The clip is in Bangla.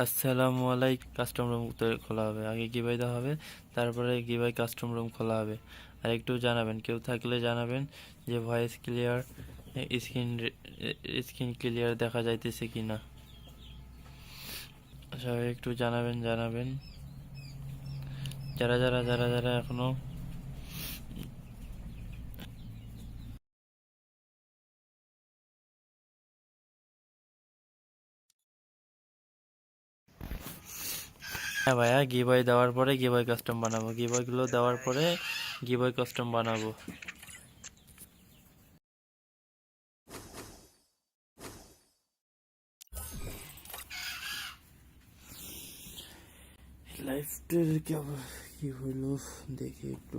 আসসালামু আলাইকুম কাস্টম রুম খোলা হবে। আগে গিবাই দেওয়া হবে, তারপরে গিবাই কাস্টম রুম খোলা হবে। আর একটু জানাবেন, কেউ থাকলে জানাবেন যে voice clear screen screen clear দেখা যাইতেছে কি না সবাই একটু জানাবেন জানাবেন। যারা যারা যারা যারা এখনও হ্যাঁ ভাইয়া গিবয় দেওয়ার পরে গিবয় কাস্টম বানাবো। গিবয়গুলো দেওয়ার পরে গিবয় কাস্টম বানাবো। লাইফটার কি কি হইল দেখি একটু।